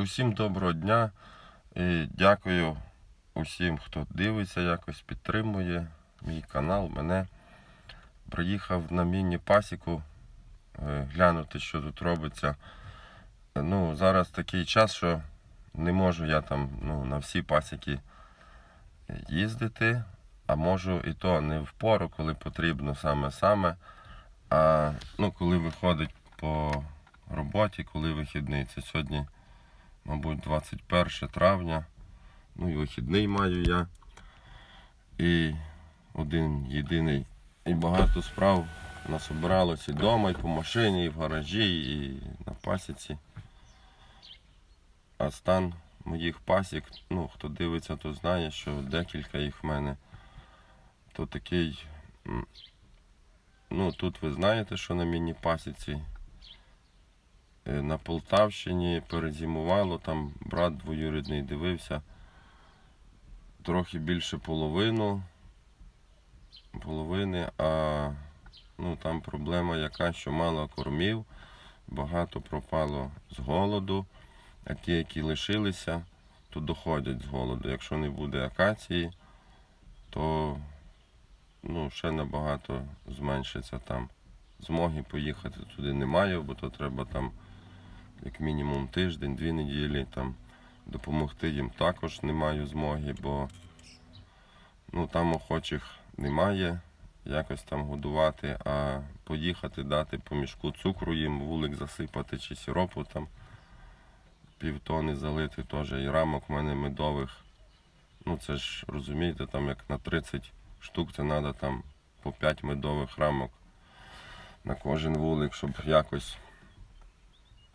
Усім доброго дня. І дякую усім, хто дивиться, якось підтримує мій канал, мене. Приїхав на міні-пасіку е, глянути, що тут робиться. Ну, зараз такий час, що не можу я там ну, на всі пасіки їздити, а можу і то не в пору, коли потрібно саме-саме. А ну, коли виходить по роботі, коли вихідний. Це сьогодні, мабуть, 21 травня. Ну і вихідний маю я. І один єдиний. І багато справ насобиралось і вдома, і по машині, і в гаражі, і на пасіці. А стан моїх пасік, ну хто дивиться, то знає, що декілька їх в мене. То такий. Ну, тут ви знаєте, що на міні-пасіці. Е, На Полтавщині перезимувало, там брат двоюрідний дивився. Трохи більше половину. Половини, а ну, там проблема яка, що мало кормів, багато пропало з голоду, а ті, які лишилися, то доходять з голоду. Якщо не буде акації, то ну, ще набагато зменшиться там. Змоги поїхати туди немає, бо то треба там як мінімум тиждень, дві неділі там допомогти їм також не маю змоги, бо ну, там охочих немає якось там годувати, а поїхати дати по мішку цукру їм, вулик засипати чи сиропу там півтони залити теж. І рамок в мене медових. Ну це ж розумієте, там як на 30 штук це треба там по 5 медових рамок на кожен вулик, щоб якось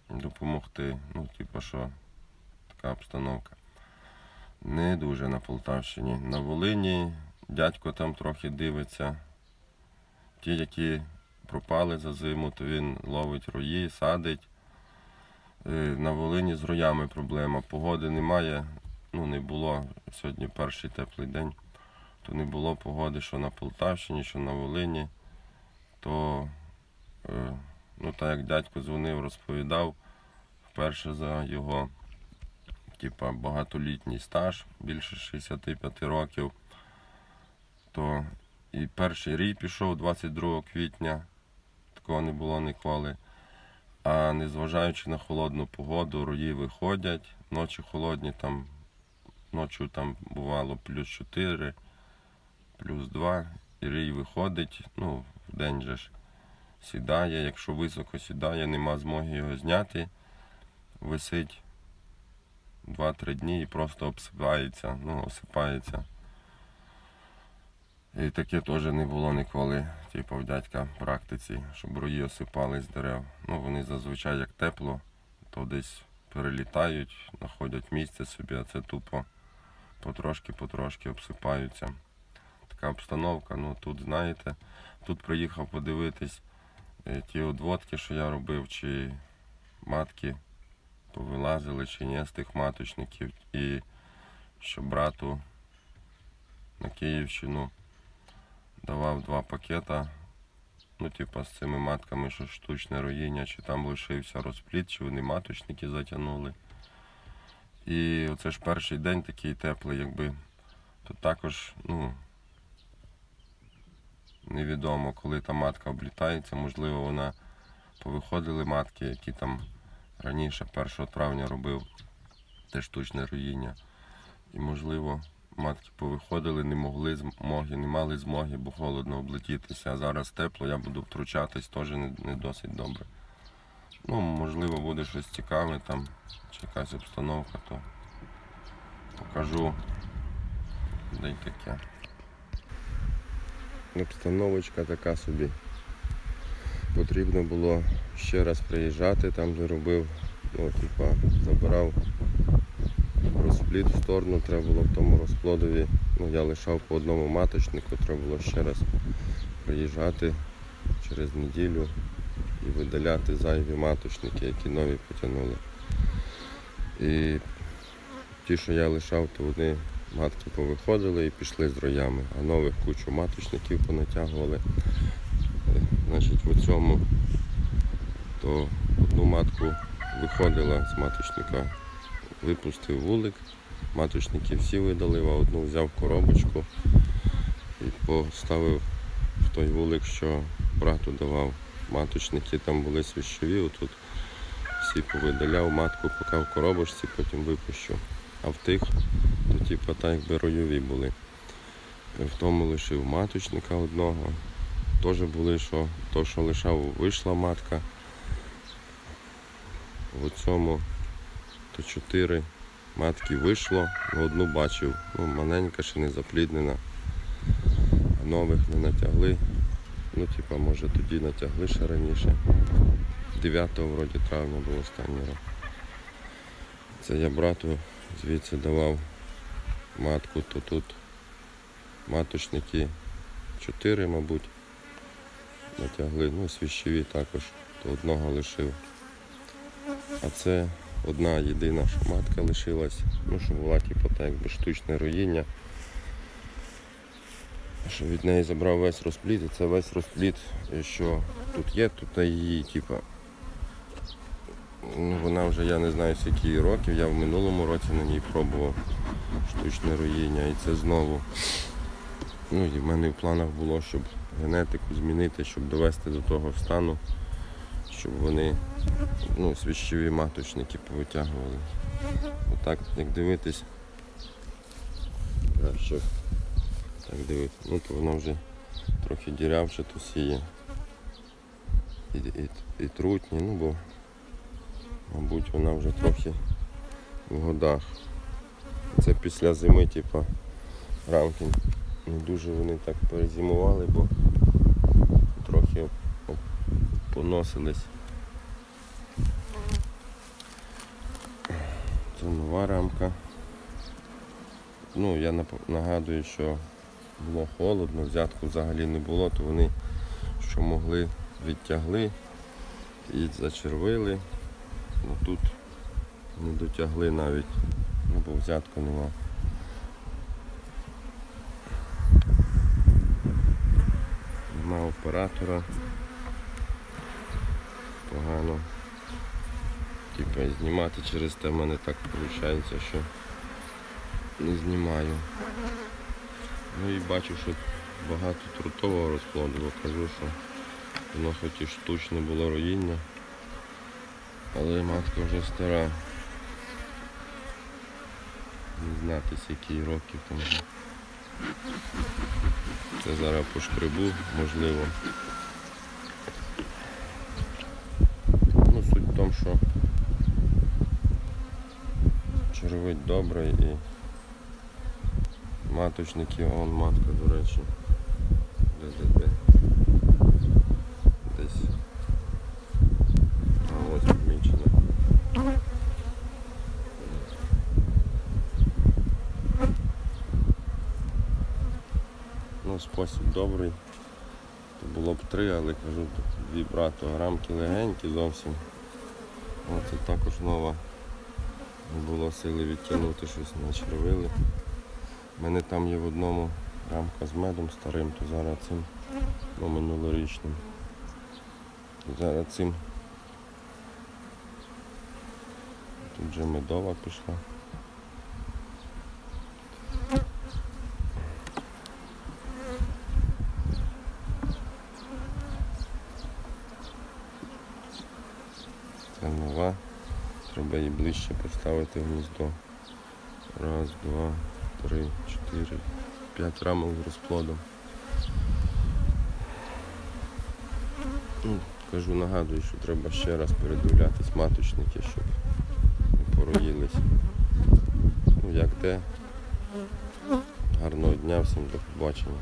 допомогти. Ну, типу, що така обстановка. Не дуже на Полтавщині. На Волині дядько там трохи дивиться. Ті, які пропали за зиму, то він ловить рої, садить. Е, На Волині з роями проблема. Погоди немає, ну не було. Сьогодні перший теплий день, то не було погоди, що на Полтавщині, що на Волині. То е, ну так як дядько дзвонив, розповідав вперше за його типа, багатолітній стаж, більше 65 років, то і перший рій пішов 22 квітня, такого не було ніколи. А незважаючи на холодну погоду, рої виходять, ночі холодні, там ночі там бувало плюс 4, плюс 2, і рій виходить, ну, в день же ж сідає, якщо високо сідає, нема змоги його зняти, висить 2-3 дні і просто обсипається, ну, осипається. І таке теж не було ніколи, типу в дядька практиці, щоб рої осипали з дерев. Ну, вони зазвичай як тепло, то десь перелітають, знаходять місце собі, а це тупо потрошки-потрошки обсипаються. Така обстановка, ну тут знаєте, тут приїхав подивитись ті одводки, що я робив, чи матки повилазили, чи ні з тих маточників. І що брату на Київщину давав два пакета. Ну, типа з цими матками, що штучне роїння, чи там лишився розпліт, чи вони маточники затягнули. І оце ж перший день такий теплий, якби. То також, ну, невідомо, коли та матка облітається, можливо, вона повиходили матки, які там раніше 1 травня робив те штучне роїння. І можливо, матки повиходили, не могли змоги, не мали змоги, бо холодно облетітися. А зараз тепло, я буду втручатись, теж не, не досить добре. Ну, можливо, буде щось цікаве там, чи якась обстановка, то покажу. Де таке. Обстановочка така собі. Потрібно було ще раз приїжджати, там де робив, ну, типа, забирав розплід в сторону, треба було в тому розплодові. Ну, я лишав по одному маточнику, треба було ще раз приїжджати через неділю і видаляти зайві маточники, які нові потягнули. І ті, що я лишав, то вони матки повиходили і пішли з роями, а нових кучу маточників понатягували. Е, Значить, в цьому то одну матку виходила з маточника випустив вулик. Маточники всі видалив, а одну взяв коробочку і поставив в той вулик, що брату давав. Маточники там були свіщові, отут всі повидаляв, матку поки в коробочці, потім випущу. А в тих, то типу, так якби ройові були. В тому лишив маточника одного. Теж були, що то, що лишав, вийшла матка. В цьому то чотири матки вийшло, ну, одну бачив, ну, маленька, ще не запліднена, нових не натягли. Ну, типа, може тоді натягли ще раніше. 9 вроді травня був останній раз. Це я брату звідси давав матку, то тут. Маточники 4, мабуть, натягли, ну, свіщові також, то одного лишив. А це одна єдина, що матка лишилась, ну, що була типу, так, якби штучне роїння. Що від неї забрав весь розплід, і це весь розплід, що тут є, тут її, типу. Ну, вона вже я не знаю скільки їй років, я в минулому році на ній пробував штучне роїння і це знову. Ну і в мене в планах було, щоб генетику змінити, щоб довести до того стану, щоб вони ну, свіщові маточники повитягували. Отак, як дивитись, краще так дивитись. Ну то вона вже трохи дірявше то сіє. І, і, і трутні, ну бо мабуть вона вже трохи в годах. Це після зими, типа, рамки не дуже вони так перезимували, бо трохи поносились. Це нова рамка. Ну, я нагадую, що було холодно, взятку взагалі не було, то вони що могли відтягли і зачервили. Ну тут не дотягли навіть, ну бо взятку нема. Нема оператора. Погано. Типа знімати через те в мене так виходить, що не знімаю. Ну і бачу, що багато трутового розплоду, бо кажу, що воно хоч і штучне було роїння, але матка вже стара. Не знати скільки їй років там. Це зараз по шкребу, можливо. Ну, суть в тому, що червить добре і маточники, он матка, до речі. Де, де, де? Десь. А ось помічена. Ну, спосіб добрий. То було б три, але кажу, дві брато. Рамки легенькі зовсім. Оце також нова. Не було сили відтягнути щось начервили. У мене там є в одному рамка з медом старим, то зараз цим, ну минулорічним. Зараз цим. Тут вже медова пішла. Це нова. Треба її ближче поставити гніздо. Раз, два, три, чотири, п'ять рамок з розплодом. Ну, Кажу, нагадую, що треба ще раз передивлятись маточники, щоб не пороїлись. Ну, як де. Гарного дня, всім до побачення.